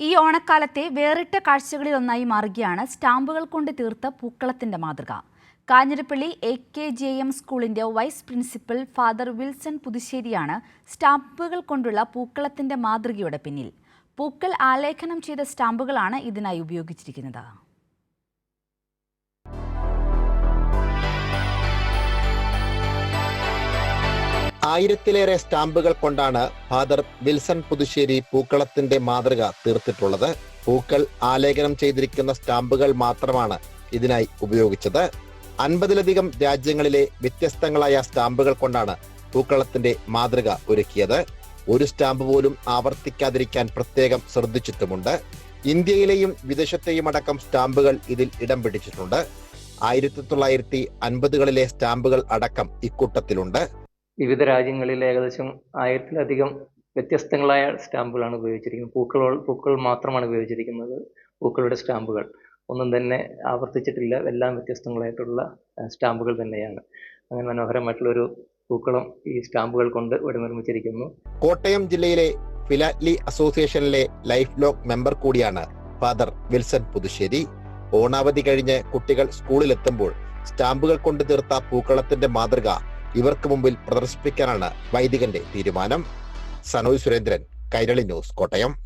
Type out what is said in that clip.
ഈ ഓണക്കാലത്തെ വേറിട്ട കാഴ്ചകളിലൊന്നായി മാറുകയാണ് സ്റ്റാമ്പുകൾ കൊണ്ട് തീർത്ത പൂക്കളത്തിന്റെ മാതൃക. Kanjirappally A K J M സ്കൂളിന്റെ വൈസ് പ്രിൻസിപ്പൽ ഫാദർ വിൽസൺ പുതുശ്ശേരിയാണ് സ്റ്റാമ്പുകൾ കൊണ്ടുള്ള പൂക്കളത്തിന്റെ മാതൃകയുടെ പിന്നിൽ. പൂക്കൾ ആലേഖനം ചെയ്ത സ്റ്റാമ്പുകളാണ് ഇതിനായി ഉപയോഗിച്ചിരിക്കുന്നത്. ആയിരത്തിലേറെ സ്റ്റാമ്പുകൾ കൊണ്ടാണ് ഫാദർ വിൽസൺ പുതുശ്ശേരി പൂക്കളത്തിന്റെ മാതൃക തീർത്തിട്ടുള്ളത്. പൂക്കൾ ആലേഖനം ചെയ്തിരിക്കുന്ന സ്റ്റാമ്പുകൾ മാത്രമാണ് ഇതിനായി ഉപയോഗിച്ചത്. അൻപതിലധികം രാജ്യങ്ങളിലെ വ്യത്യസ്തങ്ങളായ സ്റ്റാമ്പുകൾ കൊണ്ടാണ് പൂക്കളത്തിന്റെ മാതൃക ഒരുക്കിയത്. ഒരു സ്റ്റാമ്പ് പോലും ആവർത്തിക്കാതിരിക്കാൻ പ്രത്യേകം ശ്രദ്ധിച്ചിട്ടുമുണ്ട്. ഇന്ത്യയിലെയും വിദേശത്തെയും അടക്കം സ്റ്റാമ്പുകൾ ഇതിൽ ഇടം പിടിച്ചിട്ടുണ്ട്. ആയിരത്തി തൊള്ളായിരത്തി അൻപതുകളിലെ സ്റ്റാമ്പുകൾ അടക്കം ഇക്കൂട്ടത്തിലുണ്ട്. വിവിധ രാജ്യങ്ങളിൽ ഏകദേശം ആയിരത്തിലധികം വ്യത്യസ്തങ്ങളായ സ്റ്റാമ്പുകളാണ് ഉപയോഗിച്ചിരിക്കുന്നത്. പൂക്കൾ പൂക്കൾ മാത്രമാണ് ഉപയോഗിച്ചിരിക്കുന്നത് പൂക്കളുടെ സ്റ്റാമ്പുകൾ. ഒന്നും തന്നെ ആവർത്തിച്ചിട്ടില്ല. എല്ലാം വ്യത്യസ്തങ്ങളായിട്ടുള്ള സ്റ്റാമ്പുകൾ തന്നെയാണ്. അങ്ങനെ മനോഹരമായിട്ടുള്ളൊരു പൂക്കളം ഈ സ്റ്റാമ്പുകൾ കൊണ്ട് ഇവിടെ നിർമ്മിച്ചിരിക്കുന്നു. കോട്ടയം ജില്ലയിലെ ഫിലാറ്റ്ലി അസോസിയേഷനിലെ ലൈഫ് ലോക്ക് മെമ്പർ കൂടിയാണ് ഫാദർ വിൽസൺ പുതുശ്ശേരി. ഓണാവധി കഴിഞ്ഞ് കുട്ടികൾ സ്കൂളിലെത്തുമ്പോൾ സ്റ്റാമ്പുകൾ കൊണ്ട് തീർത്ത പൂക്കളത്തിന്റെ മാതൃക ഇവർക്ക് മുമ്പിൽ പ്രദർശിപ്പിക്കാനാണ് വൈദികന്റെ തീരുമാനം. സനോജ് സുരേന്ദ്രൻ കൈരളി ന്യൂസ് കോട്ടയം.